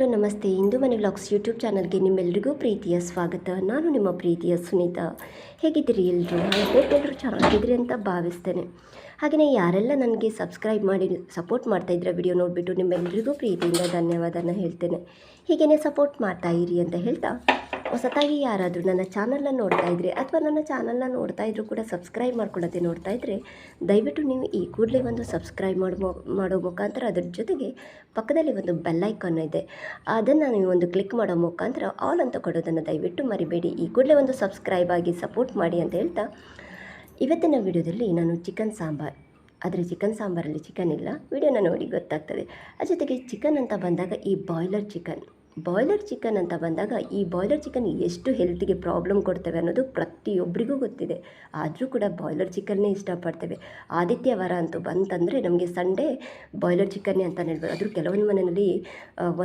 Hello, ನಮಸ್ತೆ. ಇಂದು ಮನೆ vlogs YouTube ಚಾನಲ್ಗೆ ನಿಮ್ಮೆಲ್ಲರಿಗೂ ಪ್ರೀತಿಯ ಸ್ವಾಗತ. ನಾನು ನಿಮ್ಮ ಪ್ರೀತಿಯ ಸುನೀತಾ. ಹೇಗಿದ್ದೀರಿ ಎಲ್ಲರೂ ಎಲ್ಲರೂ ಚೆನ್ನಾಗಿದ್ದೀರಿ ಅಂತ ಭಾವಿಸ್ತೇನೆ. ಹಾಗೆಯೇ ಯಾರೆಲ್ಲ ನನಗೆ ಸಬ್ಸ್ಕ್ರೈಬ್ ಮಾಡಿ, ಸಪೋರ್ಟ್ ಮಾಡ್ತಾ ಇದ್ರೆ ವಿಡಿಯೋ ನೋಡಿಬಿಟ್ಟು ನಿಮ್ಮೆಲ್ಲರಿಗೂ ಪ್ರೀತಿಯಿಂದ ಧನ್ಯವಾದನ ಹೇಳ್ತೇನೆ. ಹೀಗೇ ಸಪೋರ್ಟ್ ಮಾಡ್ತಾ ಇರಿ ಅಂತ ಹೇಳ್ತಾ ಹೊಸತಾಗಿ ಯಾರಾದರೂ ನನ್ನ ಚಾನಲ್ನ ನೋಡ್ತಾ ಇದ್ರೆ ಅಥವಾ ನನ್ನ ಚಾನಲ್ನ ನೋಡ್ತಾ ಇದ್ರೂ ಕೂಡ ಸಬ್ಸ್ಕ್ರೈಬ್ ಮಾಡ್ಕೊಳ್ಳೋದೇ ನೋಡ್ತಾ ಇದ್ದರೆ ದಯವಿಟ್ಟು ನೀವು ಈ ಕೂಡಲೇ ಒಂದು ಸಬ್ಸ್ಕ್ರೈಬ್ ಮಾಡೋ ಮಾಡೋ ಮುಖಾಂತರ ಅದರ ಜೊತೆಗೆ ಪಕ್ಕದಲ್ಲಿ ಒಂದು ಬೆಲ್ ಐಕಾನ್ ಇದೆ. ಅದನ್ನು ನೀವು ಒಂದು ಕ್ಲಿಕ್ ಮಾಡೋ ಮುಖಾಂತರ ಆಲ್ ಅಂತ ಕೊಡೋದನ್ನು ದಯವಿಟ್ಟು ಮರಿಬೇಡಿ. ಈ ಕೂಡಲೇ ಒಂದು ಸಬ್ಸ್ಕ್ರೈಬ್ ಆಗಿ ಸಪೋರ್ಟ್ ಮಾಡಿ ಅಂತ ಹೇಳ್ತಾ ಇವತ್ತಿನ ವಿಡಿಯೋದಲ್ಲಿ ನಾನು ಚಿಕನ್ ಸಾಂಬಾರ್, ಆದರೆ ಚಿಕನ್ ಸಾಂಬಾರಲ್ಲಿ ಚಿಕನ್ ಇಲ್ಲ. ವಿಡಿಯೋನ ನೋಡಿ ಗೊತ್ತಾಗ್ತದೆ. ಅದ ಜೊತೆಗೆ ಚಿಕನ್ ಅಂತ ಬಂದಾಗ ಈ ಬಾಯ್ಲರ್ ಚಿಕನ್. ಬಾಯ್ಲರ್ ಚಿಕನ್ ಅಂತ ಬಂದಾಗ ಈ ಬಾಯ್ಲರ್ ಚಿಕನ್ ಎಷ್ಟು ಹೆಲ್ತಿಗೆ ಪ್ರಾಬ್ಲಮ್ ಕೊಡ್ತವೆ ಅನ್ನೋದು ಪ್ರತಿಯೊಬ್ಬರಿಗೂ ಗೊತ್ತಿದೆ. ಆದರೂ ಕೂಡ ಬಾಯ್ಲರ್ ಚಿಕನ್ನೇ ಇಷ್ಟಪಡ್ತೇವೆ. ಆದಿತ್ಯವಾರ ಅಂತೂ ಬಂತಂದರೆ ನಮಗೆ ಸಂಡೇ ಬಾಯ್ಲರ್ ಚಿಕನ್ನೇ ಅಂತ ಹೇಳ್ಬೋದು. ಆದರೂ ಕೆಲವೊಂದು ಮನೆಯಲ್ಲಿ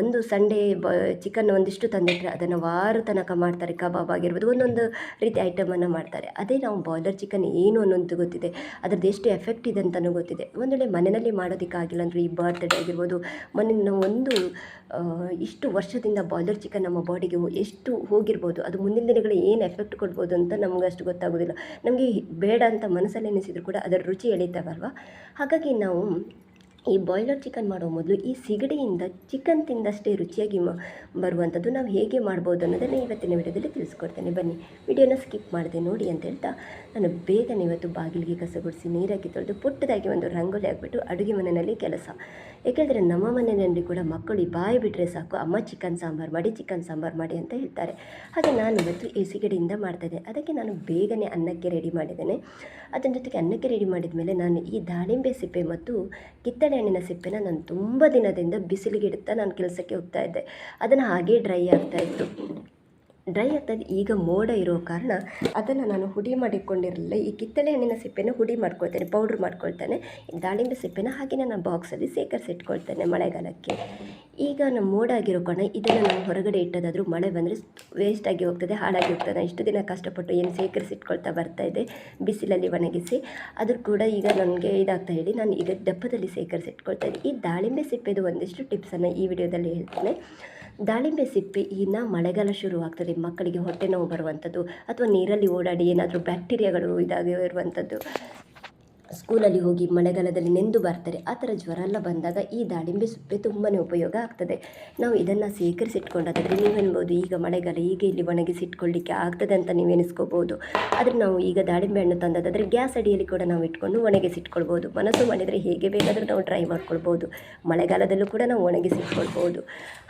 ಒಂದು ಸಂಡೇ ಬ ಚಿಕನ್ ಒಂದಿಷ್ಟು ತಂದಿಟ್ಟರೆ ಅದನ್ನು ವಾರ ತನಕ ಮಾಡ್ತಾರೆ. ಕಬಾಬ್ ಆಗಿರ್ಬೋದು, ಒಂದೊಂದು ರೀತಿ ಐಟಮನ್ನು ಮಾಡ್ತಾರೆ. ಅದೇ ನಾವು ಬಾಯ್ಲರ್ ಚಿಕನ್ ಏನು ಅನ್ನೋದು ಗೊತ್ತಿದೆ. ಅದರದ್ದು ಎಷ್ಟು ಎಫೆಕ್ಟ್ ಇದೆ ಅಂತಲೂ ಗೊತ್ತಿದೆ. ಒಂದು ಮನೆಯಲ್ಲಿ ಮಾಡೋದಕ್ಕಾಗಿಲ್ಲ ಅಂದರೆ ಈ ಬರ್ತ್ಡೇ ಆಗಿರ್ಬೋದು ಮನೆ ಒಂದು ಇಷ್ಟು ಇಷ್ಟು ವರ್ಷದಿಂದ ಬಾಯ್ಲರ್ ಚಿಕನ್ ನಮ್ಮ ಬಾಡಿಗೆ ಎಷ್ಟು ಹೋಗಿರ್ಬೋದು, ಅದು ಮುಂದಿನ ದಿನಗಳು ಏನು ಎಫೆಕ್ಟ್ ಕೊಡ್ಬೋದು ಅಂತ ನಮ್ಗೆ ಅಷ್ಟು ಗೊತ್ತಾಗೋದಿಲ್ಲ. ನಮಗೆ ಬೇಡ ಅಂತ ಮನಸ್ಸಲ್ಲಿ ಎನಿಸಿದ್ರು ಕೂಡ ಅದರ ರುಚಿ ಎಳಿತಾವಲ್ವ? ಹಾಗಾಗಿ ನಾವು ಈ ಬಾಯ್ಲರ್ ಚಿಕನ್ ಮಾಡೋ ಮೊದಲು ಈ ಸಿಗಡಿಯಿಂದ ಚಿಕನ್ ತಿಂದಷ್ಟೇ ರುಚಿಯಾಗಿ ಬರುವಂಥದ್ದು ನಾವು ಹೇಗೆ ಮಾಡ್ಬೋದು ಅನ್ನೋದನ್ನು ಇವತ್ತಿನ ವಿಡಿಯೋದಲ್ಲಿ ತಿಳಿಸ್ಕೊಡ್ತೇನೆ. ಬನ್ನಿ, ವಿಡಿಯೋನ ಸ್ಕಿಪ್ ಮಾಡಿದೆ ನೋಡಿ ಅಂತ ಹೇಳ್ತಾ ನಾನು ಬೇಗನೆ ಇವತ್ತು ಬಾಗಿಲಿಗೆ ಕಸ ಗುಡಿಸಿ ನೀರಾಕಿ ತೊಳೆದು ಪುಟ್ಟದಾಗಿ ಒಂದು ರಂಗೋಲಿ ಹಾಕ್ಬಿಟ್ಟು ಅಡುಗೆ ಮನೆಯಲ್ಲಿ ಕೆಲಸ. ಏಕೆಂದರೆ ನಮ್ಮ ಮನೆಯಲ್ಲಿ ಕೂಡ ಮಕ್ಕಳು ಬಾಯಿ ಬಿಟ್ಟರೆ ಸಾಕು, ಅಮ್ಮ ಚಿಕನ್ ಸಾಂಬಾರು ಮಾಡಿ ಚಿಕನ್ ಸಾಂಬಾರು ಮಾಡಿ ಅಂತ ಹೇಳ್ತಾರೆ. ಹಾಗೆ ನಾನು ಇವತ್ತು ಈ ಸಿಗಡಿಯಿಂದ ಮಾಡ್ತಾಯಿದ್ದೆ ಅದಕ್ಕೆ ನಾನು ಬೇಗನೆ ಅನ್ನಕ್ಕೆ ರೆಡಿ ಮಾಡಿದ್ದೇನೆ. ಅದರ ಜೊತೆಗೆ ಅನ್ನಕ್ಕೆ ರೆಡಿ ಮಾಡಿದ ಮೇಲೆ ನಾನು ಈ ದಾಳಿಂಬೆ ಸಿಪ್ಪೆ ಮತ್ತು ಕಿತ್ತಳೆ ಹಣ್ಣಿನ ಸಿಪ್ಪೆನ ನಾನು ತುಂಬ ದಿನದಿಂದ ಬಿಸಿಲಿಗೆ ಇಡುತ್ತಾ ನಾನು ಕೆಲಸಕ್ಕೆ ಹೋಗ್ತಾ ಇದ್ದೆ. ಅದನ್ನು ಹಾಗೆ ಡ್ರೈ ಆಗ್ತಾ ಇತ್ತು. ಡ್ರೈ ಆಗ್ತದೆ ಈಗ ಮೋಡ ಇರೋ ಕಾರಣ ಅದನ್ನು ನಾನು ಹುಡಿ ಮಾಡಿಕೊಂಡಿರಲಿಲ್ಲ. ಈ ಕಿತ್ತಳೆ ಹಣ್ಣಿನ ಸಿಪ್ಪೆನ ಹುಡಿ ಮಾಡ್ಕೊಳ್ತೇನೆ, ಪೌಡ್ರ್ ಮಾಡ್ಕೊಳ್ತೇನೆ. ದಾಳಿಂಬೆ ಸಿಪ್ಪೆನ ಹಾಗೆ ನಾನು ಬಾಕ್ಸಲ್ಲಿ ಸೇಕರಿಸಿಟ್ಕೊಳ್ತೇನೆ ಮಳೆಗಾಲಕ್ಕೆ. ಈಗ ನಮ್ಮ ಮೋಡ ಆಗಿರೋ ಕಾರಣ ಇದನ್ನು ನಾನು ಹೊರಗಡೆ ಇಟ್ಟದಾದರೂ ಮಳೆ ಬಂದರೆ ವೇಸ್ಟ್ ಆಗಿ ಹೋಗ್ತದೆ, ಹಾಳಾಗಿ ಹೋಗ್ತದೆ. ಇಷ್ಟು ದಿನ ಕಷ್ಟಪಟ್ಟು ಏನು ಸೇಕರಿಸಿಟ್ಕೊಳ್ತಾ ಬರ್ತಾ ಇದೆ ಬಿಸಿಲಲ್ಲಿ ಒಣಗಿಸಿ. ಅದ್ರ ಕೂಡ ಈಗ ನನಗೆ ಇದಾಗ್ತಾ ಹೇಳಿ ನಾನು ಈಗ ದಪ್ಪದಲ್ಲಿ ಸೇಕರಿಸಿಟ್ಕೊಳ್ತಾ ಇದ್ದೆ. ಈ ದಾಳಿಂಬೆ ಸಿಪ್ಪೆದು ಒಂದಿಷ್ಟು ಟಿಪ್ಸನ್ನು ಈ ವಿಡಿಯೋದಲ್ಲಿ ಹೇಳ್ತೇನೆ. ದಾಳಿಂಬೆ ಸಿಪ್ಪೆ ಇನ್ನು ಮಳೆಗಾಲ ಶುರುವಾಗ್ತದೆ. ಮಕ್ಕಳಿಗೆ ಹೊಟ್ಟೆ ನೋವು ಬರುವಂಥದ್ದು ಅಥವಾ ನೀರಲ್ಲಿ ಓಡಾಡಿ ಏನಾದರೂ ಬ್ಯಾಕ್ಟೀರಿಯಾಗಳು ಇದಾಗಿರುವಂಥದ್ದು. ಸ್ಕೂಲಲ್ಲಿ ಹೋಗಿ ಮಳೆಗಾಲದಲ್ಲಿ ನೆಂದು ಬರ್ತಾರೆ, ಆ ಥರ ಜ್ವರ ಎಲ್ಲ ಬಂದಾಗ ಈ ದಾಳಿಂಬೆ ಸಿಪ್ಪೆ ತುಂಬಾ ಉಪಯೋಗ ಆಗ್ತದೆ. ನಾವು ಇದನ್ನು ಸೇಕರಿಸಿಟ್ಕೊಂಡಾದರೆ ನೀವೆನ್ಬೋದು ಈಗ ಮಳೆಗಾಲ ಈಗ ಇಲ್ಲಿ ಒಣಗಿಸಿಟ್ಕೊಳ್ಳಿಕ್ಕೆ ಆಗ್ತದೆ ಅಂತ ನೀವು ಎನಿಸ್ಕೋಬೋದು ಆದರೆ ನಾವು ಈಗ ದಾಳಿಂಬೆ ಹಣ್ಣು ತಂದದಾದರೆ ಗ್ಯಾಸ್ ಅಡಿಯಲ್ಲಿ ಕೂಡ ನಾವು ಇಟ್ಕೊಂಡು ಒಣಗಿಸಿಟ್ಕೊಳ್ಬೋದು. ಮನಸ್ಸು ಮಾಡಿದರೆ ಹೇಗೆ ಬೇಕಾದರೂ ನಾವು ಡ್ರೈ ಮಾಡ್ಕೊಳ್ಬೋದು. ಮಳೆಗಾಲದಲ್ಲೂ ಕೂಡ ನಾವು ಒಣಗಿಸಿಟ್ಕೊಳ್ಬೋದು.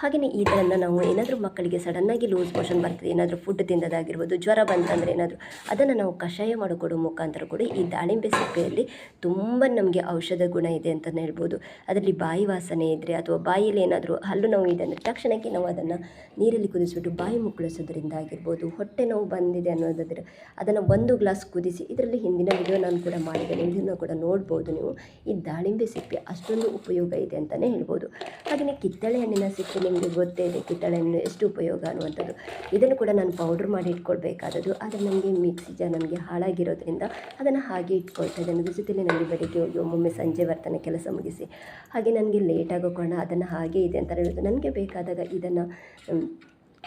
ಹಾಗೆಯೇ ಇದನ್ನು ನಾವು ಏನಾದರೂ ಮಕ್ಕಳಿಗೆ ಸಡನ್ನಾಗಿ ಲೂಸ್ ಮೋಷನ್ ಬರ್ತದೆ, ಏನಾದರೂ ಫುಡ್ ತಿಂದದಾಗಿರ್ಬೋದು ಜ್ವರ ಬಂತಂದರೆ ಏನಾದರೂ, ಅದನ್ನು ನಾವು ಕಷಾಯ ಮಾಡಿಕೊಡೋ ಮುಖಾಂತರ ಕೂಡ ಈ ದಾಳಿಂಬೆ ಸಿಪ್ಪೆಯಲ್ಲಿ ತುಂಬ ನಮಗೆ ಔಷಧ ಗುಣ ಇದೆ ಅಂತಲೇ ಹೇಳ್ಬೋದು. ಅದರಲ್ಲಿ ಬಾಯಿ ವಾಸನೆ ಇದ್ದರೆ ಅಥವಾ ಬಾಯಿಯಲ್ಲಿ ಏನಾದರೂ ಹಲ್ಲು ನೋವು ಇದೆ ಅಂದರೆ ತಕ್ಷಣಕ್ಕೆ ನಾವು ಅದನ್ನು ನೀರಲ್ಲಿ ಕುದಿಸಿಬಿಟ್ಟು ಬಾಯಿ ಮುಕ್ಕಳಿಸೋದ್ರಿಂದ ಆಗಿರ್ಬೋದು, ಹೊಟ್ಟೆ ನೋವು ಬಂದಿದೆ ಅನ್ನೋದಾದರೆ ಅದನ್ನು ಒಂದು ಗ್ಲಾಸ್ ಕುದಿಸಿ ಇದರಲ್ಲಿ ಹಿಂದಿನ ವಿಡಿಯೋ ನಾನು ಕೂಡ ಮಾಡಿದ್ದೇನೆ ಇದನ್ನು ಕೂಡ ನೋಡ್ಬೋದು ನೀವು. ಈ ದಾಳಿಂಬೆ ಸಿಪ್ಪೆ ಅಷ್ಟೊಂದು ಉಪಯೋಗ ಇದೆ ಅಂತಲೇ ಹೇಳ್ಬೋದು. ಹಾಗೆಯೇ ಕಿತ್ತಳೆ ಹಣ್ಣಿನ ಸಿಪ್ಪೆ ನಿಮಗೆ ಗೊತ್ತೇ ಇದೆ, ಕಿತ್ತಳೆ ಹಣ್ಣು ಎಷ್ಟು ಉಪಯೋಗ ಅನ್ನುವಂಥದ್ದು. ಇದನ್ನು ಕೂಡ ನಾನು ಪೌಡ್ರ್ ಮಾಡಿ ಇಟ್ಕೊಳ್ಬೇಕಾದದ್ದು. ಆದರೆ ನಮಗೆ ಮಿಕ್ಸಿ ಜಾ ನಮಗೆ ಹಾಳಾಗಿರೋದ್ರಿಂದ ಅದನ್ನು ಹಾಗೆ ಇಟ್ಕೊಳ್ತಾ ಇದೆ ಜೊತೆಲಿ ನನಗೆ ಬೆಳಿಗ್ಗೆ ಹೋಗಿ ಒಮ್ಮೊಮ್ಮೆ ಸಂಜೆ ಬರ್ತಾನೆ ಕೆಲಸ ಮುಗಿಸಿ, ಹಾಗೆ ನನಗೆ ಲೇಟಾಗೋ ಕಾರಣ ಅದನ್ನು ಹಾಗೆ ಇದೆ ಅಂತ ಹೇಳೋದು ನನಗೆ ಬೇಕಾದಾಗ ಇದನ್ನು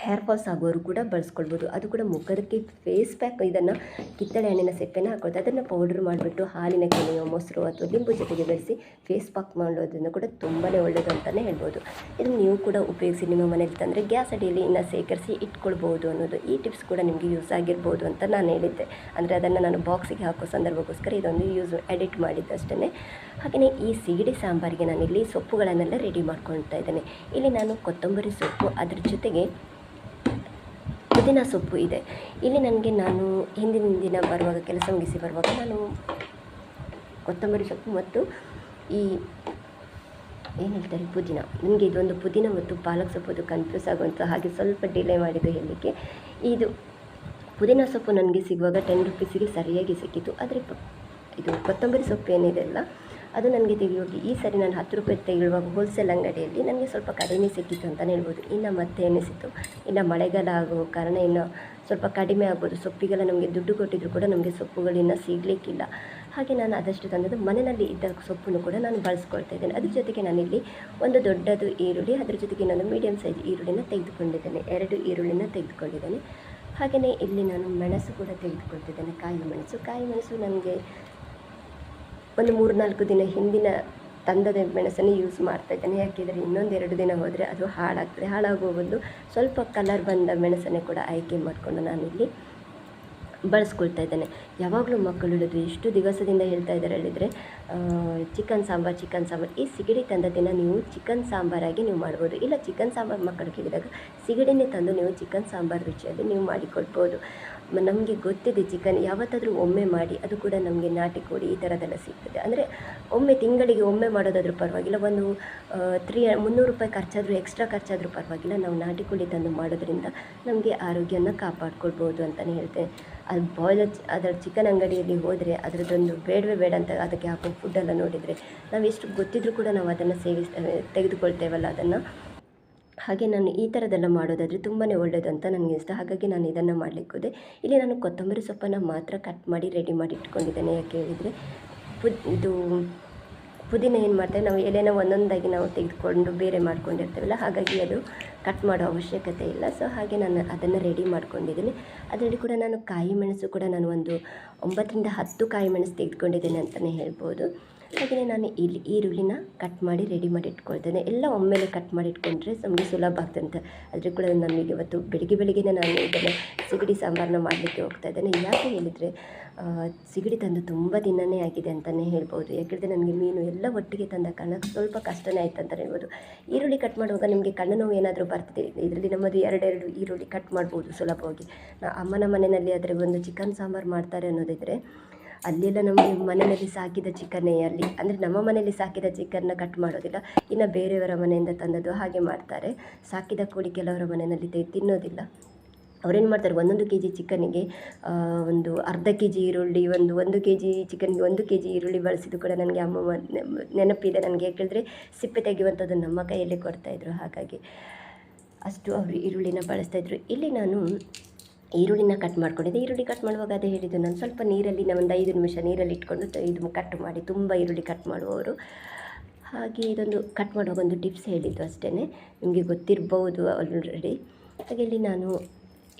ಹೇರ್ ಫಾಲ್ಸ್ ಆಗೋರು ಕೂಡ ಬಳಸ್ಕೊಳ್ಬೋದು. ಅದು ಕೂಡ ಮುಖದಕ್ಕೆ ಫೇಸ್ ಪ್ಯಾಕ್ ಇದನ್ನು ಕಿತ್ತಳೆ ಹಣ್ಣಿನ ಸೆಪ್ಪೆನ ಹಾಕೊಳ್ತಾ ಅದನ್ನು ಪೌಡ್ರ್ ಮಾಡಿಬಿಟ್ಟು ಹಾಲಿನ ಕೆನೆಯೋ, ಮೊಸರು ಅಥವಾ ಲಿಂಬು ಜೊತೆಗೆ ಬೆರೆಸಿ ಫೇಸ್ ಪ್ಯಾಕ್ ಮಾಡೋದನ್ನು ಕೂಡ ತುಂಬಾ ಒಳ್ಳೆಯದು ಅಂತಲೇ ಹೇಳ್ಬೋದು. ಇದನ್ನು ನೀವು ಕೂಡ ಉಪಯೋಗಿಸಿ ನಿಮ್ಮ ಮನೇಲಿ ತಂದರೆ ಗ್ಯಾಸ್ ಅಡಿಯಲ್ಲಿ ಇನ್ನು ಸೇಕರಿಸಿ ಇಟ್ಕೊಳ್ಬೋದು ಅನ್ನೋದು ಈ ಟಿಪ್ಸ್ ಕೂಡ ನಿಮಗೆ ಯೂಸ್ ಆಗಿರ್ಬೋದು ಅಂತ ನಾನು ಹೇಳಿದ್ದೆ. ಅಂದರೆ ಅದನ್ನು ನಾನು ಬಾಕ್ಸಿಗೆ ಹಾಕೋ ಸಂದರ್ಭಕ್ಕೋಸ್ಕರ ಇದೊಂದು ಯೂಸ್ ಎಡಿಟ್ ಮಾಡಿದ್ದು ಅಷ್ಟೇ ಹಾಗೆಯೇ ಈ ಸಿಗಡಿ ಸಾಂಬಾರಿಗೆ ನಾನಿಲ್ಲಿ ಸೊಪ್ಪುಗಳನ್ನೆಲ್ಲ ರೆಡಿ ಮಾಡ್ಕೊಳ್ತಾ ಇದ್ದೇನೆ. ಇಲ್ಲಿ ನಾನು ಕೊತ್ತಂಬರಿ ಸೊಪ್ಪು ಅದ್ರ ಜೊತೆಗೆ ಪುದೀನ ಸೊಪ್ಪು ಇದೆ. ಇಲ್ಲಿ ನನಗೆ ನಾನು ಹಿಂದಿನ ದಿನ ಬರುವಾಗ, ಕೆಲಸ ಮುಗಿಸಿ ಬರುವಾಗ ನಾನು ಕೊತ್ತಂಬರಿ ಸೊಪ್ಪು ಮತ್ತು ಈ ಏನು ಹೇಳ್ತಾರೆ, ಪುದೀನ. ನನಗೆ ಇದೊಂದು ಪುದೀನ ಮತ್ತು ಪಾಲಕ್ ಸೊಪ್ಪು ಕನ್ಫ್ಯೂಸ್ ಆಗುವಂಥ ಹಾಗೆ ಸ್ವಲ್ಪ ಡಿಲೇ ಮಾಡಿದ್ದು ಹೇಳಲಿಕ್ಕೆ ಇದು ಪುದೀನ ಸೊಪ್ಪು ನನಗೆ ಸಿಗುವಾಗ ಟೆನ್ ರುಪೀಸಿಗೆ ಸರಿಯಾಗಿ ಸಿಕ್ಕಿತು ಆದರೆ ಇದು ಕೊತ್ತಂಬರಿ ಸೊಪ್ಪು ಏನಿದೆ ಅಲ್ಲ ಅದು ನನಗೆ ತಿಳಿಯೋಗಿ ಈ ಸರಿ ನಾನು ಹತ್ತು ರೂಪಾಯಿ ತೆಗೆಯುವಾಗ ಹೋಲ್ಸೇಲ್ ಅಂಗಡಿಯಲ್ಲಿ ನನಗೆ ಸ್ವಲ್ಪ ಕಡಿಮೆ ಸಿಕ್ಕಿತ್ತು ಅಂತಲೇ ಹೇಳ್ಬೋದು. ಇನ್ನು ಮತ್ತೆ ಎನಿಸಿತು ಇನ್ನು ಮಳೆಗಾಲ ಆಗೋ ಕಾರಣ ಇನ್ನು ಸ್ವಲ್ಪ ಕಡಿಮೆ ಆಗ್ಬೋದು. ಸೊಪ್ಪಿಗೆಲ್ಲ ನಮಗೆ ದುಡ್ಡು ಕೊಟ್ಟಿದ್ರು ಕೂಡ ನಮಗೆ ಸೊಪ್ಪುಗಳಿನ್ನು ಸಿಗಲಿಕ್ಕಿಲ್ಲ. ಹಾಗೆ ನಾನು ಆದಷ್ಟು ತಂದದ್ದು ಮನೆಯಲ್ಲಿ ಇದ್ದ ಸೊಪ್ಪನ್ನು ಕೂಡ ನಾನು ಬಳಸ್ಕೊಳ್ತಾ ಇದ್ದೇನೆ. ಅದ್ರ ಜೊತೆಗೆ ನಾನಿಲ್ಲಿ ಒಂದು ದೊಡ್ಡದು ಈರುಳ್ಳಿ, ಅದ್ರ ಜೊತೆಗೆ ನಾನು ಮೀಡಿಯಮ್ ಸೈಜ್ ಈರುಳ್ಳಿನ ತೆಗೆದುಕೊಂಡಿದ್ದೇನೆ. ಎರಡು ಈರುಳ್ಳಿನ ತೆಗೆದುಕೊಂಡಿದ್ದೇನೆ. ಹಾಗೆಯೇ ಇಲ್ಲಿ ನಾನು ಮೆಣಸು ಕೂಡ ತೆಗೆದುಕೊಳ್ತಿದ್ದೇನೆ ಕಾಯಿ ಮೆಣಸು. ಕಾಯಿ ಮೆಣಸು ನನಗೆ ಒಂದು ಮೂರು ನಾಲ್ಕು ದಿನ ಹಿಂದಿನ ತಂದದ ಮೆಣಸನ್ನು ಯೂಸ್ ಮಾಡ್ತಾ ಇದ್ದೇನೆ. ಯಾಕೆಂದರೆ ಇನ್ನೊಂದೆರಡು ದಿನ ಹೋದರೆ ಅದು ಹಾಳಾಗ್ತದೆ. ಹಾಳಾಗುವ ಬದಲು ಸ್ವಲ್ಪ ಕಲರ್ ಬಂದ ಮೆಣಸನ್ನೇ ಕೂಡ ಆಯ್ಕೆ ಮಾಡಿಕೊಂಡು ನಾನಿಲ್ಲಿ ಬಳಸ್ಕೊಳ್ತಾ ಇದ್ದೇನೆ. ಯಾವಾಗಲೂ ಮಕ್ಕಳು ಹಿಡಿದು ಎಷ್ಟು ದಿವಸದಿಂದ ಹೇಳ್ತಾ ಇದ್ದಾರೆ ಹೇಳಿದರೆ ಚಿಕನ್ ಸಾಂಬಾರ್ ಚಿಕನ್ ಸಾಂಬಾರು. ಈ ಸಿಗಡಿ ತಂದ ದಿನ ನೀವು ಚಿಕನ್ ಸಾಂಬಾರಾಗಿ ನೀವು ಮಾಡ್ಬೋದು. ಇಲ್ಲ ಚಿಕನ್ ಸಾಂಬಾರು ಮಕ್ಕಳು ಕೇಳಿದಾಗ ಸಿಗಡಿನೇ ತಂದು ನೀವು ಚಿಕನ್ ಸಾಂಬಾರು ರುಚಿಯಲ್ಲಿ ನೀವು ಮಾಡಿಕೊಳ್ಬೋದು. ನಮಗೆ ಗೊತ್ತಿದೆ ಚಿಕನ್ ಯಾವತ್ತಾದರೂ ಒಮ್ಮೆ ಮಾಡಿ ಅದು ಕೂಡ ನಮಗೆ ನಾಟಿ ಕೋಳಿ ಈ ಥರದ್ದೆಲ್ಲ ಸಿಗ್ತದೆ. ಅಂದರೆ ಒಮ್ಮೆ ತಿಂಗಳಿಗೆ ಒಮ್ಮೆ ಮಾಡೋದಾದರೂ ಪರವಾಗಿಲ್ಲ, ಒಂದು ತ್ರೀ ಮುನ್ನೂರು ರೂಪಾಯಿ ಖರ್ಚಾದರೂ ಎಕ್ಸ್ಟ್ರಾ ಖರ್ಚಾದರೂ ಪರವಾಗಿಲ್ಲ, ನಾವು ನಾಟಿ ಕೋಳಿ ತಂದು ಮಾಡೋದ್ರಿಂದ ನಮಗೆ ಆರೋಗ್ಯನ ಕಾಪಾಡ್ಕೊಳ್ಬೋದು ಅಂತಲೇ ಹೇಳ್ತೇನೆ. ಅದು ಬಾಯ್ಲರ್ ಅದರ ಚಿಕನ್ ಅಂಗಡಿಯಲ್ಲಿ ಹೋದರೆ ಅದರದ್ದೊಂದು ಬೇಡವೇ ಬೇಡ ಅಂತ ಅದಕ್ಕೆ ಹಾಕೋ ಫುಡ್ಡೆಲ್ಲ ನೋಡಿದರೆ ನಾವು ಎಷ್ಟು ಗೊತ್ತಿದ್ರೂ ಕೂಡ ನಾವು ಅದನ್ನು ಸೇವಿಸ್, ತೆಗೆದುಕೊಳ್ತೇವಲ್ಲ ಅದನ್ನು. ಹಾಗೆ ನಾನು ಈ ಥರದ್ದೆಲ್ಲ ಮಾಡೋದಾದರೆ ತುಂಬಾ ಒಳ್ಳೆಯದು ಅಂತ ನನಗೆ ಇಷ್ಟ ಹಾಗಾಗಿ ನಾನು ಇದನ್ನು ಮಾಡಲಿಕ್ಕೆ ಹೋದೆ ಇಲ್ಲಿ ನಾನು ಕೊತ್ತಂಬರಿ ಸೊಪ್ಪನ್ನು ಮಾತ್ರ ಕಟ್ ಮಾಡಿ ರೆಡಿ ಮಾಡಿ ಇಟ್ಕೊಂಡಿದ್ದೇನೆ. ಯಾಕೆ ಹೇಳಿದರೆ ಪುದ್ ಇದು ಪುದೀನ ಏನು ಮಾಡ್ತೇವೆ ನಾವು ಎಲೆನ ಒಂದೊಂದಾಗಿ ನಾವು ತೆಗೆದುಕೊಂಡು ಬೇರೆ ಮಾಡ್ಕೊಂಡಿರ್ತೇವಲ್ಲ, ಹಾಗಾಗಿ ಅದು ಕಟ್ ಮಾಡೋ ಅವಶ್ಯಕತೆ ಇಲ್ಲ. ಸೊ ಹಾಗೆ ನಾನು ಅದನ್ನು ರೆಡಿ ಮಾಡ್ಕೊಂಡಿದ್ದೀನಿ. ಅದರಲ್ಲಿ ಕೂಡ ನಾನು ಕಾಯಿ ಮೆಣಸು ಕೂಡ ನಾನು ಒಂದು ಒಂಬತ್ತರಿಂದ ಹತ್ತು ಕಾಯಿ ಮೆಣಸು ತೆಗೆದುಕೊಂಡಿದ್ದೇನೆ ಅಂತಲೇ ಹೇಳ್ಬೋದು. ಹಾಗೆಯೇ ನಾನು ಇಲ್ಲಿ ಈರುಳ್ಳಿನ ಕಟ್ ಮಾಡಿ ರೆಡಿ ಮಾಡಿ ಇಟ್ಕೊಳ್ತೇನೆ. ಎಲ್ಲ ಒಮ್ಮೆಲೆ ಕಟ್ ಮಾಡಿ ಇಟ್ಕೊಂಡ್ರೆ ನಮಗೆ ಸುಲಭ ಆಗ್ತದೆ ಅಂತ ಅದ್ರ ಕೂಡ ನನಗೆ ಇವತ್ತು ಬೆಳಿಗ್ಗೆ ಬೆಳಿಗ್ಗೆನೇ ನಾನು ಇದನ್ನು ಸಿಗಡಿ ಸಾಂಬಾರನ್ನ ಮಾಡಲಿಕ್ಕೆ ಹೋಗ್ತಾ ಇದ್ದೇನೆ. ಯಾಕೆ ಹೇಳಿದರೆ ಸಿಗಡಿ ತಂದು ತುಂಬ ದಿನವೇ ಆಗಿದೆ ಅಂತಲೇ ಹೇಳ್ಬೋದು. ಯಾಕೆಂದರೆ ನನಗೆ ಮೀನು ಎಲ್ಲ ಒಟ್ಟಿಗೆ ತಂದ ಕಾರಣ ಸ್ವಲ್ಪ ಕಷ್ಟನೇ ಆಯ್ತು ಅಂತಲೇ ಹೇಳ್ಬೋದು. ಈರುಳ್ಳಿ ಕಟ್ ಮಾಡುವಾಗ ನಿಮಗೆ ಕಣ್ಣು ನೋವು ಏನಾದರೂ ಬರ್ತದೆ. ಇದರಲ್ಲಿ ನಮ್ಮದು ಎರಡೆರಡು ಈರುಳ್ಳಿ ಕಟ್ ಮಾಡ್ಬೋದು ಸುಲಭವಾಗಿ. ಅಮ್ಮನ ಮನೆಯಲ್ಲಿ ಆದರೆ ಒಂದು ಚಿಕನ್ ಸಾಂಬಾರು ಮಾಡ್ತಾರೆ ಅನ್ನೋದಿದ್ರೆ ಅಲ್ಲೆಲ್ಲ ನಮಗೆ ಮನೆಯಲ್ಲಿ ಸಾಕಿದ ಚಿಕನ್ನೇ ಅಲ್ಲಿ. ಅಂದರೆ ನಮ್ಮ ಮನೆಯಲ್ಲಿ ಸಾಕಿದ ಚಿಕನ್ನ ಕಟ್ ಮಾಡೋದಿಲ್ಲ. ಇನ್ನು ಬೇರೆಯವರ ಮನೆಯಿಂದ ತಂದದ್ದು ಹಾಗೆ ಮಾಡ್ತಾರೆ. ಸಾಕಿದ ಕೋಳಿ ಕೆಲವರ ಮನೆಯಲ್ಲಿ ತಿನ್ನೋದಿಲ್ಲ. ಅವ್ರೇನು ಮಾಡ್ತಾರೆ? ಒಂದೊಂದು ಕೆ ಜಿ ಚಿಕನ್ನಿಗೆ ಒಂದು ಅರ್ಧ ಕೆ ಜಿ ಈರುಳ್ಳಿ, ಒಂದು ಒಂದು ಕೆ ಜಿ ಚಿಕನ್ಗೆ ಒಂದು ಕೆ ಜಿ ಈರುಳ್ಳಿ ಬಳಸಿದ್ದು ಕೂಡ ನನಗೆ ಅಮ್ಮ ನೆನಪಿದೆ ನನಗೆ. ಯಾಕೆಂದರೆ ಸಿಪ್ಪೆ ತೆಗೆಯುವಂಥದ್ದು ನಮ್ಮ ಕೈಯಲ್ಲೇ ಕೊಡ್ತಾಯಿದ್ರು ಹಾಗಾಗಿ ಅಷ್ಟು ಅವರು ಈರುಳ್ಳಿನ ಬಳಸ್ತಾಯಿದ್ರು ಇಲ್ಲಿ ನಾನು ಈರುಳ್ಳಿನ ಕಟ್ ಮಾಡ್ಕೊಂಡಿದ್ದೆ. ಈರುಳ್ಳಿ ಕಟ್ ಮಾಡುವಾಗ ಅದೇ ಹೇಳಿದ್ದು, ನಾನು ಸ್ವಲ್ಪ ನೀರಲ್ಲಿ ನಾನು ಒಂದು ಐದು ನಿಮಿಷ ನೀರಲ್ಲಿ ಇಟ್ಕೊಂಡು ಇದು ಕಟ್ ಮಾಡಿ, ತುಂಬ ಈರುಳ್ಳಿ ಕಟ್ ಮಾಡುವವರು. ಹಾಗೆ ಇದೊಂದು ಕಟ್ ಮಾಡುವಾಗ ಒಂದು ಟಿಪ್ಸ್ ಹೇಳಿದ್ದು ಅಷ್ಟೇ ನಿಮಗೆ ಗೊತ್ತಿರ್ಬೋದು ಆಲ್ರೆಡಿ ಹಾಗೆ ಇಲ್ಲಿ ನಾನು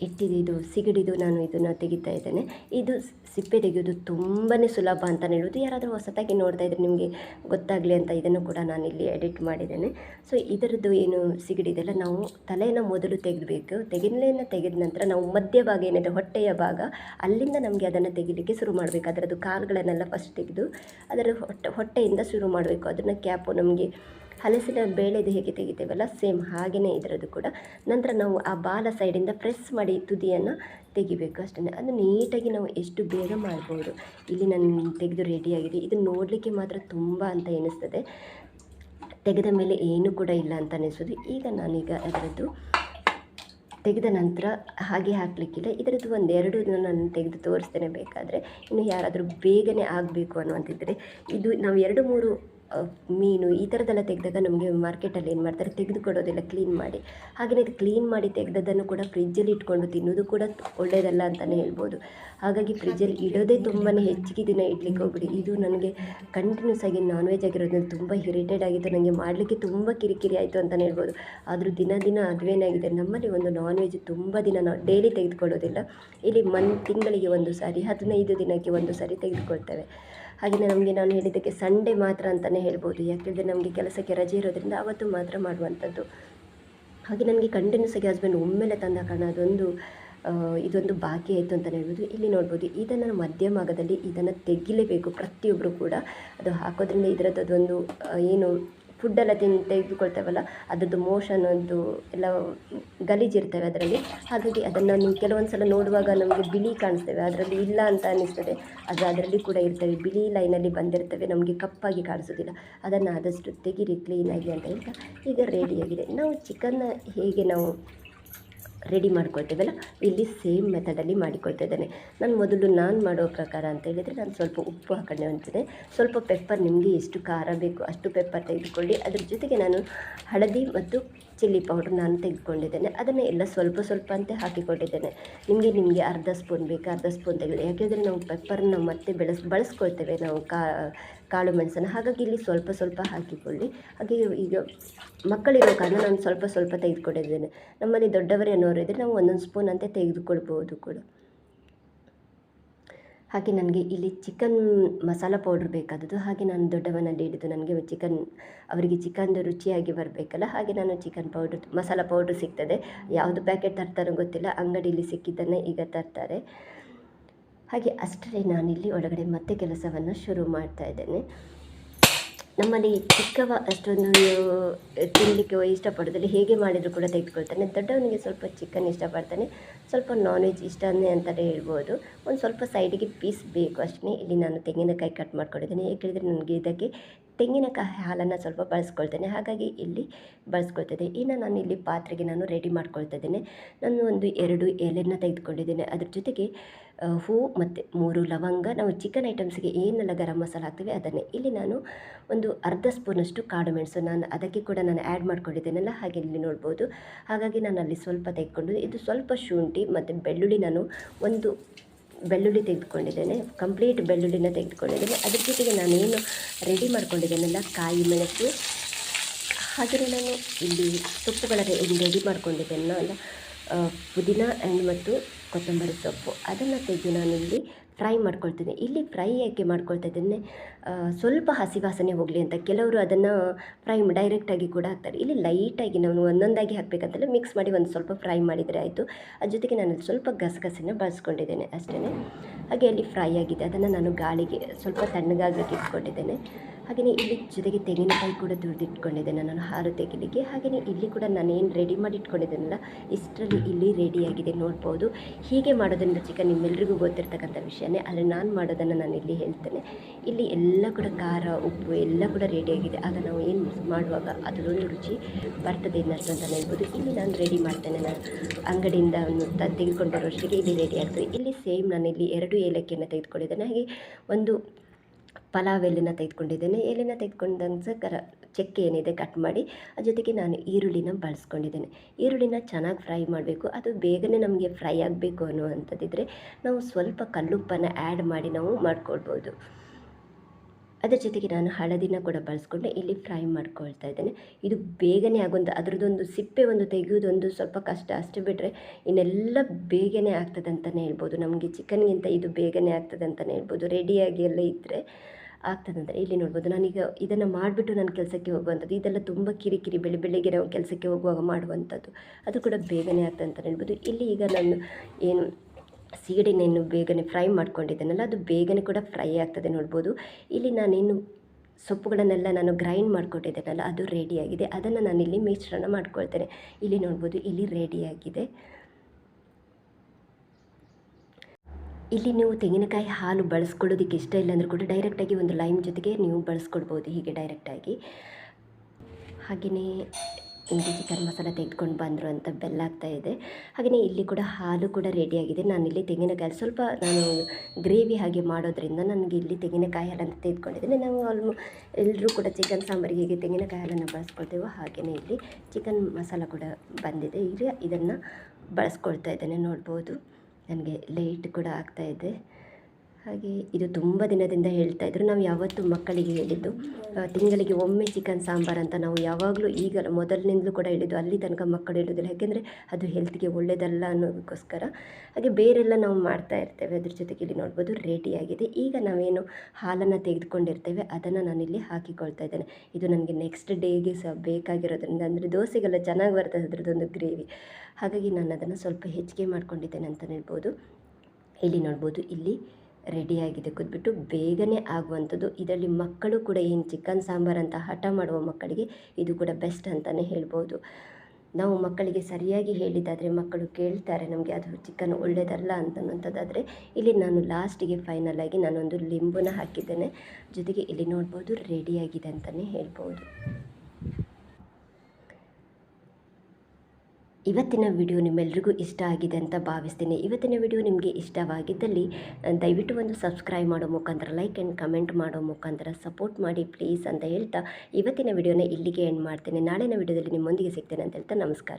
ಇಟ್ಟಿದ್ದು ಸಿಗಡಿದು ನಾನು ಇದನ್ನು ತೆಗಿತಾ ಇದ್ದೇನೆ. ಇದು ಸಿಪ್ಪೆ ತೆಗೆಯೋದು ತುಂಬಾ ಸುಲಭ ಅಂತಲೇ ಹೇಳೋದು. ಯಾರಾದರೂ ಹೊಸತಾಗಿ ನೋಡ್ತಾ ಇದ್ರೆ ನಿಮಗೆ ಗೊತ್ತಾಗಲಿ ಅಂತ ಇದನ್ನು ಕೂಡ ನಾನು ಇಲ್ಲಿ ಎಡಿಟ್ ಮಾಡಿದ್ದೇನೆ. ಸೊ ಇದರದ್ದು ಏನು ಸಿಗಡಿದೆಲ್ಲ ನಾವು ತಲೆಯನ್ನು ಮೊದಲು ತೆಗೆದಬೇಕು. ತೆಗಿಲೆಯನ್ನು ತೆಗೆದ ನಂತರ ನಾವು ಮಧ್ಯಭಾಗ ಏನಿದೆ ಹೊಟ್ಟೆಯ ಭಾಗ, ಅಲ್ಲಿಂದ ನಮಗೆ ಅದನ್ನು ತೆಗಿಲಿಕ್ಕೆ ಶುರು ಮಾಡಬೇಕು. ಅದರದ್ದು ಕಾಲುಗಳನ್ನೆಲ್ಲ ಫಸ್ಟ್ ತೆಗೆದು ಅದರ ಹೊಟ್ಟೆ, ಹೊಟ್ಟೆಯಿಂದ ಶುರು ಮಾಡಬೇಕು. ಅದನ್ನು ಕ್ಯಾಪು ನಮಗೆ ಹಲಸಿನ ಬೇಳೆದು ಹೇಗೆ ತೆಗಿತೇವಲ್ಲ ಸೇಮ್ ಹಾಗೆಯೇ ಇದರದ್ದು ಕೂಡ. ನಂತರ ನಾವು ಆ ಬಾಲ ಸೈಡಿಂದ ಪ್ರೆಸ್ ಮಾಡಿ ತುದಿಯನ್ನು ತೆಗಿಬೇಕು ಅಷ್ಟೇ ಅದು ನೀಟಾಗಿ ನಾವು ಎಷ್ಟು ಬೇಗ ಮಾಡ್ಬೋದು. ಇಲ್ಲಿ ನಾನು ತೆಗೆದು ರೆಡಿಯಾಗಿದೆ ಇದು ನೋಡಲಿಕ್ಕೆ ಮಾತ್ರ ತುಂಬ ಅಂತ ಎನಿಸ್ತದೆ ತೆಗೆದ ಮೇಲೆ ಏನೂ ಕೂಡ ಇಲ್ಲ ಅಂತ ಅನಿಸೋದು ಈಗ ನಾನೀಗ ಅದರದ್ದು ತೆಗೆದ ನಂತರ ಹಾಗೆ ಹಾಕಲಿಕ್ಕಿಲ್ಲ ಇದರದ್ದು ಒಂದೆರಡು ನಾನು ತೆಗೆದು ತೋರಿಸ್ತೇನೆ ಬೇಕಾದರೆ. ಇನ್ನು ಯಾರಾದರೂ ಬೇಗನೆ ಆಗಬೇಕು ಅನ್ನುವಂತಿದ್ದರೆ ಇದು ನಾವು ಎರಡು ಮೂರು ಮೀನು ಈ ಥರದ್ದೆಲ್ಲ ತೆಗೆದಾಗ ನಮಗೆ ಮಾರ್ಕೆಟಲ್ಲಿ ಏನು ಮಾಡ್ತಾರೆ? ತೆಗೆದುಕೊಡೋದಿಲ್ಲ ಕ್ಲೀನ್ ಮಾಡಿ. ಹಾಗೆಯೇ ಇದು ಕ್ಲೀನ್ ಮಾಡಿ ತೆಗೆದದ್ದನ್ನು ಕೂಡ ಫ್ರಿಜ್ಜಲ್ಲಿ ಇಟ್ಕೊಂಡು ತಿನ್ನೋದು ಕೂಡ ಒಳ್ಳೆಯದಲ್ಲ ಅಂತಲೇ ಹೇಳ್ಬೋದು. ಹಾಗಾಗಿ ಫ್ರಿಜ್ಜಲ್ಲಿ ಇಡೋದೇ ತುಂಬಾ ಹೆಚ್ಚಿಗೆ ದಿನ ಇಡ್ಲಿಕ್ಕೆ ಹೋಗ್ಬಿಡಿ. ಇದು ನನಗೆ ಕಂಟಿನ್ಯೂಸ್ ಆಗಿ ನಾನ್ ವೆಜ್ ಆಗಿರೋದ್ರಲ್ಲಿ ತುಂಬ ಇರಿಟೇಟ್ ಆಗಿತ್ತು. ನನಗೆ ಮಾಡಲಿಕ್ಕೆ ತುಂಬ ಕಿರಿಕಿರಿ ಆಯಿತು ಅಂತಲೇ ಹೇಳ್ಬೋದು. ಆದರೂ ದಿನ ದಿನ ಅದುವೇನಾಗಿದೆ ನಮ್ಮಲ್ಲಿ ಒಂದು ನಾನ್ ವೆಜ್ ತುಂಬ ದಿನ ನಾವು ಡೈಲಿ ತೆಗೆದುಕೊಳ್ಳೋದಿಲ್ಲ. ಇಲ್ಲಿ ಮನ್, ತಿಂಗಳಿಗೆ ಒಂದು ಸಾರಿ, ಹದಿನೈದು ದಿನಕ್ಕೆ ಒಂದು ಸಾರಿ ತೆಗೆದುಕೊಳ್ತೇವೆ. ಹಾಗೆಯೇ ನಮಗೆ ನಾನು ಹೇಳಿದ್ದಕ್ಕೆ ಸಂಡೇ ಮಾತ್ರ ಅಂತಲೇ ಹೇಳ್ಬೋದು. ಯಾಕೆಂದರೆ ನಮಗೆ ಕೆಲಸಕ್ಕೆ ರಜೆ ಇರೋದ್ರಿಂದ ಅವತ್ತು ಮಾತ್ರ ಮಾಡುವಂಥದ್ದು. ಹಾಗೆ ನನಗೆ ಕಂಟಿನ್ಯೂಸ್ ಆಗಿ ಹಸ್ಬೆಂಡ್ ಒಮ್ಮೆಲೆ ತಂದ ಕಾರಣ ಅದೊಂದು ಇದೊಂದು ಬಾಕಿ ಆಯಿತು ಅಂತಲೇ ಹೇಳ್ಬೋದು. ಇಲ್ಲಿ ನೋಡ್ಬೋದು ಇದನ್ನು ಮಧ್ಯಭಾಗದಲ್ಲಿ ಇದನ್ನು ತೆಗಿಲೇಬೇಕು ಪ್ರತಿಯೊಬ್ಬರು ಕೂಡ. ಅದು ಹಾಕೋದ್ರಿಂದ ಇದರದ್ದು ಅದೊಂದು ಏನು ಫುಡ್ಡೆಲ್ಲ ತಿನ್, ತೆಗೆದುಕೊಳ್ತೇವಲ್ಲ ಅದರದ್ದು ಮೋಷನ್ ಒಂದು ಎಲ್ಲ ಗಲೀಜಿರ್ತವೆ ಅದರಲ್ಲಿ. ಹಾಗಾಗಿ ಅದನ್ನು ನೀವು ಕೆಲವೊಂದು ಸಲ ನೋಡುವಾಗ ನಮಗೆ ಬಿಳಿ ಕಾಣಿಸ್ತೇವೆ, ಅದರಲ್ಲಿ ಇಲ್ಲ ಅಂತ ಅನ್ನಿಸ್ತದೆ ಅದು ಅದರಲ್ಲಿ ಕೂಡ ಇರ್ತವೆ. ಬಿಳಿ ಲೈನಲ್ಲಿ ಬಂದಿರ್ತವೆ, ನಮಗೆ ಕಪ್ಪಾಗಿ ಕಾಣಿಸೋದಿಲ್ಲ. ಅದನ್ನು ಆದಷ್ಟು ತೆಗೀರಿ ಕ್ಲೀನಾಗಿ ಅಂತ ಹೇಳ್ತಾ, ಈಗ ರೆಡಿಯಾಗಿದೆ ನಾವು ಚಿಕನ್ನ ಹೇಗೆ ನಾವು ರೆಡಿ ಮಾಡ್ಕೊಳ್ತೇವಲ್ಲ ಇಲ್ಲಿ ಸೇಮ್ ಮೆಥಡಲ್ಲಿ ಮಾಡಿಕೊಳ್ತಾ ಇದ್ದೇನೆ ನಾನು ಮೊದಲು ನಾನು ಮಾಡೋ ಪ್ರಕಾರ ಅಂತ ಹೇಳಿದರೆ ನಾನು ಸ್ವಲ್ಪ ಉಪ್ಪು ಹಾಕೊಂಡೆ ಅಂತಿದೆ ಸ್ವಲ್ಪ ಪೆಪ್ಪರ್ ನಿಮಗೆ ಎಷ್ಟು ಖಾರ ಬೇಕು ಅಷ್ಟು ಪೆಪ್ಪರ್ ತೆಗೆದುಕೊಳ್ಳಿ. ಅದ್ರ ಜೊತೆಗೆ ನಾನು ಹಳದಿ ಮತ್ತು ಚಿಲ್ಲಿ ಪೌಡ್ರ್ ನಾನು ತೆಗೆದುಕೊಂಡಿದ್ದೇನೆ. ಅದನ್ನು ಎಲ್ಲ ಸ್ವಲ್ಪ ಸ್ವಲ್ಪ ಅಂತ ಹಾಕಿಕೊಂಡಿದ್ದೇನೆ ನಿಮಗೆ ನಿಮಗೆ ಅರ್ಧ ಸ್ಪೂನ್ ಬೇಕು, ಅರ್ಧ ಸ್ಪೂನ್ ತೆಗೆದು ಯಾಕೆಂದರೆ ನಾವು ಪೆಪ್ಪರ್ನ ಮತ್ತೆ ಬೆಳೆಸ್, ಬಳಸ್ಕೊಳ್ತೇವೆ ನಾವು ಕಾಳು ಮೆಣಸನ್ನು ಹಾಗಾಗಿ ಇಲ್ಲಿ ಸ್ವಲ್ಪ ಸ್ವಲ್ಪ ಹಾಕಿಕೊಳ್ಳಿ. ಹಾಗೆ ಈಗ ಮಕ್ಕಳಿರೋ ಕಾರಣ ನಾನು ಸ್ವಲ್ಪ ಸ್ವಲ್ಪ ತೆಗೆದುಕೊಂಡಿದ್ದೇನೆ. ನಮ್ಮಲ್ಲಿ ದೊಡ್ಡವರೇ ಅನ್ನೋರು ಇದ್ದರೆ ನಾವು ಒಂದೊಂದು ಸ್ಪೂನ್ ಅಂತ ತೆಗೆದುಕೊಳ್ಬೋದು ಕೂಡ. ಹಾಗೆ ನನಗೆ ಇಲ್ಲಿ ಚಿಕನ್ ಮಸಾಲ ಪೌಡ್ರ್ ಬೇಕಾದದ್ದು. ಹಾಗೆ ನಾನು ದೊಡ್ಡವನಲ್ಲಿ ಹಿಡಿದು ನನಗೆ ಚಿಕನ್ ಅವರಿಗೆ ಚಿಕನ್ದು ರುಚಿಯಾಗಿ ಬರಬೇಕಲ್ಲ. ಹಾಗೆ ನಾನು ಚಿಕನ್ ಪೌಡ್ರ್ ಮಸಾಲ ಪೌಡ್ರ್ ಸಿಗ್ತದೆ. ಯಾವುದು ಪ್ಯಾಕೆಟ್ ತರ್ತಾರೋ ಗೊತ್ತಿಲ್ಲ. ಅಂಗಡಿಯಲ್ಲಿ ಸಿಕ್ಕಿದ್ದನ್ನೇ ಈಗ ತರ್ತಾರೆ. ಹಾಗೆ ಅಷ್ಟರೇ ನಾನಿಲ್ಲಿ ಒಳಗಡೆ ಮತ್ತೆ ಕೆಲಸವನ್ನು ಶುರು ಮಾಡ್ತಾ ಇದ್ದೇನೆ. ನಮ್ಮಲ್ಲಿ ಚಿಕ್ಕವ ಅಷ್ಟೊಂದು ತಿನ್ನಲಿಕ್ಕೆ ಇಷ್ಟಪಡೋದಿಲ್ಲ. ಹೇಗೆ ಮಾಡಿದರೂ ಕೂಡ ತೆಗೆದುಕೊಳ್ತಾನೆ. ದೊಡ್ಡವನಿಗೆ ಸ್ವಲ್ಪ ಚಿಕನ್ ಇಷ್ಟಪಡ್ತಾನೆ. ಸ್ವಲ್ಪ ನಾನ್ ವೆಜ್ ಇಷ್ಟನೇ ಅಂತಲೇ ಹೇಳ್ಬೋದು. ಒಂದು ಸ್ವಲ್ಪ ಸೈಡಿಗೆ ಪೀಸ್ ಬೇಕು ಅಷ್ಟೇ. ಇಲ್ಲಿ ನಾನು ತೆಂಗಿನಕಾಯಿ ಕಟ್ ಮಾಡ್ಕೊಂಡಿದ್ದೀನಿ. ಏಕೆಂದರೆ ನನಗೆ ಇದಕ್ಕೆ ತೆಂಗಿನಕಾಯಿ ಹಾಲನ್ನು ಸ್ವಲ್ಪ ಬಳಸ್ಕೊಳ್ತೇನೆ. ಹಾಗಾಗಿ ಇಲ್ಲಿ ಬಳಸ್ಕೊಳ್ತಿದ್ದೆ ಇನ್ನು ನಾನು ಇಲ್ಲಿ ಪಾತ್ರೆಗೆ ನಾನು ರೆಡಿ ಮಾಡ್ಕೊಳ್ತಾ ಇದ್ದೇನೆ ನಾನು ಒಂದು ಎರಡು ಎಲೆನ ತೆಗೆದುಕೊಂಡಿದ್ದೇನೆ. ಅದ್ರ ಜೊತೆಗೆ ಹೂ ಮತ್ತು ಮೂರು ಲವಂಗ. ನಾವು ಚಿಕನ್ ಐಟಮ್ಸ್ಗೆ ಏನೆಲ್ಲ ಗರಂ ಮಸಾಲ ಹಾಕ್ತೀವಿ ಅದನ್ನೇ. ಇಲ್ಲಿ ನಾನು ಒಂದು ಅರ್ಧ ಸ್ಪೂನಷ್ಟು ಕಾಡು ಮೆಣಸು ನಾನು ಅದಕ್ಕೆ ಕೂಡ ನಾನು ಆ್ಯಡ್ ಮಾಡ್ಕೊಂಡಿದ್ದೇನಲ್ಲ, ಹಾಗೆ ಇಲ್ಲಿ ನೋಡ್ಬೋದು. ಹಾಗಾಗಿ ನಾನು ಅಲ್ಲಿ ಸ್ವಲ್ಪ ತೆಗೆದುಕೊಂಡು ಇದು ಸ್ವಲ್ಪ ಶುಂಠಿ ಮತ್ತು ಬೆಳ್ಳುಳ್ಳಿ ನಾನು ಒಂದು ಬೆಳ್ಳುಳ್ಳಿ ತೆಗೆದುಕೊಂಡಿದ್ದೇನೆ ಕಂಪ್ಲೀಟ್ ಬೆಳ್ಳುಳ್ಳಿನ ತೆಗೆದುಕೊಂಡಿದ್ದೇನೆ. ಅದ್ರ ಜೊತೆಗೆ ನಾನೇನು ರೆಡಿ ಮಾಡ್ಕೊಂಡಿದ್ದೇನಲ್ಲ ಕಾಯಿ ಮೆಣಸು. ಹಾಗೆಯೇ ನಾನು ಇಲ್ಲಿ ಸೊಪ್ಪುಗಳ ರೆಡಿ ಮಾಡ್ಕೊಂಡಿದ್ದೇನಲ್ಲ ಪುದೀನ ಆ್ಯಂಡ್ ಮತ್ತು ಕೊತ್ತಂಬರಿ ಸೊಪ್ಪು. ಅದನ್ನು ತೆಗೆದು ನಾನಿಲ್ಲಿ ಫ್ರೈ ಮಾಡ್ಕೊಳ್ತೀನಿ ಇಲ್ಲಿ ಫ್ರೈ ಯಾಕೆ ಮಾಡ್ಕೊಳ್ತಾ ಇದ್ದೇನೆ ಸ್ವಲ್ಪ ಹಸಿ ವಾಸನೆ ಹೋಗಲಿ ಅಂತ. ಕೆಲವರು ಅದನ್ನು ಫ್ರೈ ಡೈರೆಕ್ಟಾಗಿ ಕೂಡ ಹಾಕ್ತಾರೆ. ಇಲ್ಲಿ ಲೈಟಾಗಿ ನಾನು ಒಂದೊಂದಾಗಿ ಹಾಕಬೇಕಂತಲ್ಲ ಮಿಕ್ಸ್ ಮಾಡಿ ಒಂದು ಸ್ವಲ್ಪ ಫ್ರೈ ಮಾಡಿದರೆ ಆಯಿತು. ಅದ್ರ ಜೊತೆಗೆ ನಾನು ಸ್ವಲ್ಪ ಗಸಗಸೆನ ಬಳಸ್ಕೊಂಡಿದ್ದೇನೆ ಅಷ್ಟೇ ಹಾಗೆ ಅಲ್ಲಿ ಫ್ರೈ ಆಗಿದೆ. ಅದನ್ನು ನಾನು ಗಾಳಿಗೆ ಸ್ವಲ್ಪ ತಣ್ಣಗಾಗಲಿಕ್ಕೆ ಇಟ್ಕೊಂಡಿದ್ದೇನೆ. ಹಾಗೆಯೇ ಇಲ್ಲಿ ಜೊತೆಗೆ ತೆಂಗಿನಕಾಯಿ ಕೂಡ ತುರಿದಿಟ್ಕೊಂಡಿದ್ದೇನೆ. ನಾನು ಹಾಲು ತೆಗಿಲಿಕ್ಕೆ. ಹಾಗೆಯೇ ಇಲ್ಲಿ ಕೂಡ ನಾನು ಏನು ರೆಡಿ ಮಾಡಿ ಇಟ್ಕೊಂಡಿದ್ದೇನಲ್ಲ ಇಷ್ಟರಲ್ಲಿ ಇಲ್ಲಿ ರೆಡಿಯಾಗಿದೆ ನೋಡ್ಬೋದು. ಹೀಗೆ ಮಾಡೋದನ್ನು ಚಿಕನ್ ನಿಮ್ಮೆಲ್ಲರಿಗೂ ಗೊತ್ತಿರ್ತಕ್ಕಂಥ ವಿಷಯನೇ ಆದರೆ ನಾನು ಮಾಡೋದನ್ನು ನಾನು ಇಲ್ಲಿ ಹೇಳ್ತೇನೆ. ಇಲ್ಲಿ ಎಲ್ಲ ಕೂಡ ಖಾರ, ಉಪ್ಪು ಎಲ್ಲ ಕೂಡ ರೆಡಿಯಾಗಿದೆ ಆಗ ನಾವು ಏನು ಮಾಡುವಾಗ ಅದರೊಂದು ರುಚಿ ಬರ್ತದೆ ಇನ್ನಷ್ಟು ಅಂತ ಹೇಳ್ಬೋದು. ಇಲ್ಲಿ ನಾನು ರೆಡಿ ಮಾಡ್ತೇನೆ. ನಾನು ಅಂಗಡಿಯಿಂದ ತೆಗೆದುಕೊಂಡು ಬರೋಷ್ಟಿಗೆ ಇಲ್ಲಿ ರೆಡಿ ಆಗ್ತದೆ. ಇಲ್ಲಿ ಸೇಮ್ ನಾನು ಇಲ್ಲಿ ಎರಡು ಏಲಕ್ಕಿಯನ್ನು ತೆಗೆದುಕೊಂಡಿದ್ದೇನೆ. ಹಾಗೆ ಒಂದು ಪಲಾವ್ ಎಲೆನ ತೆಗೆದುಕೊಂಡಿದ್ದೇನೆ. ಎಲೆನ ತೆಗೆದುಕೊಂಡಂಗೆ ಕರ, ಚಕ್ಕೆ ಏನಿದೆ ಕಟ್ ಮಾಡಿ ಅದ್ರ ಜೊತೆಗೆ ನಾನು ಈರುಳ್ಳಿನ ಬಳಸ್ಕೊಂಡಿದ್ದೇನೆ. ಈರುಳ್ಳಿನ ಚೆನ್ನಾಗಿ ಫ್ರೈ ಮಾಡಬೇಕು. ಅದು ಬೇಗನೆ ನಮಗೆ ಫ್ರೈ ಆಗಬೇಕು ಅನ್ನುವಂಥದ್ದಿದ್ರೆ ನಾವು ಸ್ವಲ್ಪ ಕಲ್ಲುಪ್ಪನ್ನು ಆ್ಯಡ್ ಮಾಡಿ ನಾವು ಮಾಡ್ಕೊಳ್ಬೋದು. ಅದರ ಜೊತೆಗೆ ನಾನು ಹಳದಿನ ಕೂಡ ಬಳಸ್ಕೊಂಡು. ಇಲ್ಲಿ ಫ್ರೈ ಮಾಡ್ಕೊಳ್ತಾ ಇದ್ದೇನೆ. ಇದು ಬೇಗನೆ ಆಗೊಂದು ಅದರದ್ದೊಂದು ಸಿಪ್ಪೆ ಒಂದು ತೆಗೆಯೋದೊಂದು ಸ್ವಲ್ಪ ಕಷ್ಟ. ಅಷ್ಟು ಬಿಟ್ಟರೆ ಇನ್ನೆಲ್ಲ ಬೇಗನೆ ಆಗ್ತದೆ ಅಂತಲೇ ಹೇಳ್ಬೋದು. ನಮಗೆ ಚಿಕನ್ಗಿಂತ ಇದು ಬೇಗನೆ ಆಗ್ತದೆ ಅಂತಲೇ ಹೇಳ್ಬೋದು. ರೆಡಿಯಾಗಿ ಎಲ್ಲ ಇದ್ದರೆ ಆಗ್ತದಂತ ಇಲ್ಲಿ ನೋಡ್ಬೋದು ನಾನೀಗ ಇದನ್ನು ಮಾಡಿಬಿಟ್ಟು ನಾನು ಕೆಲಸಕ್ಕೆ ಹೋಗುವಂಥದ್ದು, ಇದೆಲ್ಲ ತುಂಬ ಕಿರಿಕಿರಿ ಬೆಳಿ ಬೆಳಿಗ್ಗೆ ನಾವು ಕೆಲಸಕ್ಕೆ ಹೋಗುವಾಗ ಮಾಡುವಂಥದ್ದು, ಅದು ಕೂಡ ಬೇಗನೆ ಆಗ್ತದೆ ಅಂತ ಹೇಳ್ಬೋದು. ಇಲ್ಲಿ ಈಗ ನಾನು ಏನು ಸೀಡಿನೇನು ಬೇಗನೆ ಫ್ರೈ ಮಾಡ್ಕೊಂಡಿದ್ದೇನಲ್ಲ, ಅದು ಬೇಗನೆ ಕೂಡ ಫ್ರೈ ಆಗ್ತದೆ ನೋಡ್ಬೋದು. ಇಲ್ಲಿ ನಾನೇನು ಸೊಪ್ಪುಗಳನ್ನೆಲ್ಲ ನಾನು ಗ್ರೈಂಡ್ ಮಾಡ್ಕೊಟ್ಟಿದ್ದೇನಲ್ಲ, ಅದು ರೆಡಿಯಾಗಿದೆ ಅದನ್ನು ನಾನಿಲ್ಲಿ ಮಿಶ್ರಣ ಮಾಡ್ಕೊಳ್ತೇನೆ. ಇಲ್ಲಿ ನೋಡ್ಬೋದು, ಇಲ್ಲಿ ರೆಡಿಯಾಗಿದೆ ಇಲ್ಲಿ ನೀವು ತೆಂಗಿನಕಾಯಿ ಹಾಲು ಬಳಸ್ಕೊಳ್ಳೋದಕ್ಕೆ ಇಷ್ಟ ಇಲ್ಲ ಅಂದರೂ ಕೂಡ ಡೈರೆಕ್ಟಾಗಿ ಒಂದು ಲೈಮ್ ಜೊತೆಗೆ ನೀವು ಬಳಸ್ಕೊಡ್ಬೋದು ಹೀಗೆ ಡೈರೆಕ್ಟಾಗಿ ಹಾಗೆಯೇ ಇಲ್ಲಿ ಚಿಕನ್ ಮಸಾಲ ತೆಗೆದುಕೊಂಡು ಬಂದರು ಅಂತ ಬೆಲ್ಲ ಆಗ್ತಾ ಇದೆ. ಹಾಗೆಯೇ ಇಲ್ಲಿ ಕೂಡ ಹಾಲು ಕೂಡ ರೆಡಿಯಾಗಿದೆ ನಾನಿಲ್ಲಿ ತೆಂಗಿನಕಾಯಿ ಸ್ವಲ್ಪ ನಾನು ಗ್ರೇವಿ ಹಾಗೆ ಮಾಡೋದ್ರಿಂದ ನನಗೆ ಇಲ್ಲಿ ತೆಂಗಿನಕಾಯಿ ಹಾಲನ್ನು ತೆಗೆದುಕೊಂಡಿದ್ದೇನೆ. ನಾವು ಆಲ್ಮೋ ಎಲ್ಲರೂ ಕೂಡ ಚಿಕನ್ ಸಾಂಬಾರಿಗೆ ಹೇಗೆ ತೆಂಗಿನಕಾಯಿ ಹಾಲನ್ನು ಬಳಸ್ಕೊಳ್ತೇವೋ. ಹಾಗೆಯೇ ಇಲ್ಲಿ ಚಿಕನ್ ಮಸಾಲ ಕೂಡ ಬಂದಿದೆ. ಈಗ ಇದನ್ನು ಬಳಸ್ಕೊಳ್ತಾ ಇದ್ದೇನೆ ನೋಡ್ಬೋದು. ನನಗೆ ಲೇಟ್ ಕೂಡ ಆಗ್ತಾಯಿದೆ ಹಾಗೆ ಇದು ತುಂಬ ದಿನದಿಂದ ಹೇಳ್ತಾ ಇದ್ರು. ನಾವು ಯಾವತ್ತೂ ಮಕ್ಕಳಿಗೆ ಹೇಳಿದ್ದು ತಿಂಗಳಿಗೆ ಒಮ್ಮೆ ಚಿಕನ್ ಸಾಂಬಾರು ಅಂತ ನಾವು ಯಾವಾಗಲೂ ಈಗ ಮೊದಲಿನಿಂದಲೂ ಕೂಡ ಹೇಳಿದ್ದು, ಅಲ್ಲಿ ತನಕ ಮಕ್ಕಳು ಹೇಳೋದಿಲ್ಲ ಯಾಕೆಂದರೆ ಅದು ಹೆಲ್ತ್ಗೆ ಒಳ್ಳೆಯದಲ್ಲ ಅನ್ನೋದಕ್ಕೋಸ್ಕರ. ಹಾಗೆ ಬೇರೆಲ್ಲ ನಾವು ಮಾಡ್ತಾ ಇರ್ತೇವೆ. ಅದ್ರ ಜೊತೆಗೆ ಇಲ್ಲಿ ನೋಡ್ಬೋದು ರೆಡಿಯಾಗಿದೆ ಈಗ ನಾವೇನು ಹಾಲನ್ನು ತೆಗೆದುಕೊಂಡಿರ್ತೇವೆ. ಅದನ್ನು ನಾನಿಲ್ಲಿ ಹಾಕಿಕೊಳ್ತಾ ಇದ್ದೇನೆ. ಇದು ನನಗೆ ನೆಕ್ಸ್ಟ್ ಡೇಗೆ ಸಹ ಬೇಕಾಗಿರೋದ್ರಿಂದ, ಅಂದರೆ ದೋಸೆಗೆಲ್ಲ ಚೆನ್ನಾಗಿ ಬರ್ತದೆ ಅದರದ್ದೊಂದು ಗ್ರೇವಿ ಹಾಗಾಗಿ ನಾನು ಅದನ್ನು ಸ್ವಲ್ಪ ಹೆಚ್ಚಿಗೆ ಮಾಡ್ಕೊಂಡಿದ್ದೇನೆ ಅಂತ ಹೇಳ್ಬೋದು. ಇಲ್ಲಿ ನೋಡ್ಬೋದು, ಇಲ್ಲಿ ರೆಡಿಯಾಗಿದೆ. ಕುದ್ಬಿಟ್ಟು ಬೇಗನೆ ಆಗುವಂಥದ್ದು. ಇದರಲ್ಲಿ ಮಕ್ಕಳು ಕೂಡ ಏನು ಚಿಕನ್ ಸಾಂಬಾರು ಅಂತ ಹಠ ಮಾಡುವ ಮಕ್ಕಳಿಗೆ ಇದು ಕೂಡ ಬೆಸ್ಟ್ ಅಂತಲೇ ಹೇಳ್ಬೋದು. ನಾವು ಮಕ್ಕಳಿಗೆ ಸರಿಯಾಗಿ ಹೇಳಿದ್ದಾದರೆ ಮಕ್ಕಳು ಕೇಳ್ತಾರೆ ನಮಗೆ ಅದು ಚಿಕನ್ ಒಳ್ಳೆಯದಲ್ಲ ಅಂತನ್ನುವಂಥದ್ದಾದರೆ ಇಲ್ಲಿ ನಾನು ಲಾಸ್ಟಿಗೆ ಫೈನಲ್ ಆಗಿ ನಾನೊಂದು ಲಿಂಬುನ ಹಾಕಿದ್ದೇನೆ. ಜೊತೆಗೆ ಇಲ್ಲಿ ನೋಡ್ಬೋದು ರೆಡಿಯಾಗಿದೆ ಅಂತಲೇ ಹೇಳ್ಬೋದು. ಇವತ್ತಿನ ವಿಡಿಯೋ ನಿಮ್ಮೆಲ್ರಿಗೂ ಇಷ್ಟ ಆಗಿದೆ ಅಂತ ಭಾವಿಸ್ತೀನಿ. ಇವತ್ತಿನ ವಿಡಿಯೋ ನಿಮಗೆ ಇಷ್ಟವಾಗಿದ್ದಲ್ಲಿ ದಯವಿಟ್ಟು ಒಂದು ಸಬ್ಸ್ಕ್ರೈಬ್ ಮಾಡೋ ಮುಖಾಂತರ, ಲೈಕ್ ಆ್ಯಂಡ್ ಕಮೆಂಟ್ ಮಾಡೋ ಮುಖಾಂತರ ಸಪೋರ್ಟ್ ಮಾಡಿ ಪ್ಲೀಸ್ ಅಂತ ಹೇಳ್ತಾ ಇವತ್ತಿನ ವಿಡಿಯೋನ ಇಲ್ಲಿಗೆ ಎಂಡ್ ಮಾಡ್ತೀನಿ. ನಾಳಿನ ವಿಡಿಯೋದಲ್ಲಿ ನಿಮ್ಮೊಂದಿಗೆ ಸಿಗ್ತೇನೆ ಅಂತ ಹೇಳ್ತಾ ನಮಸ್ಕಾರ.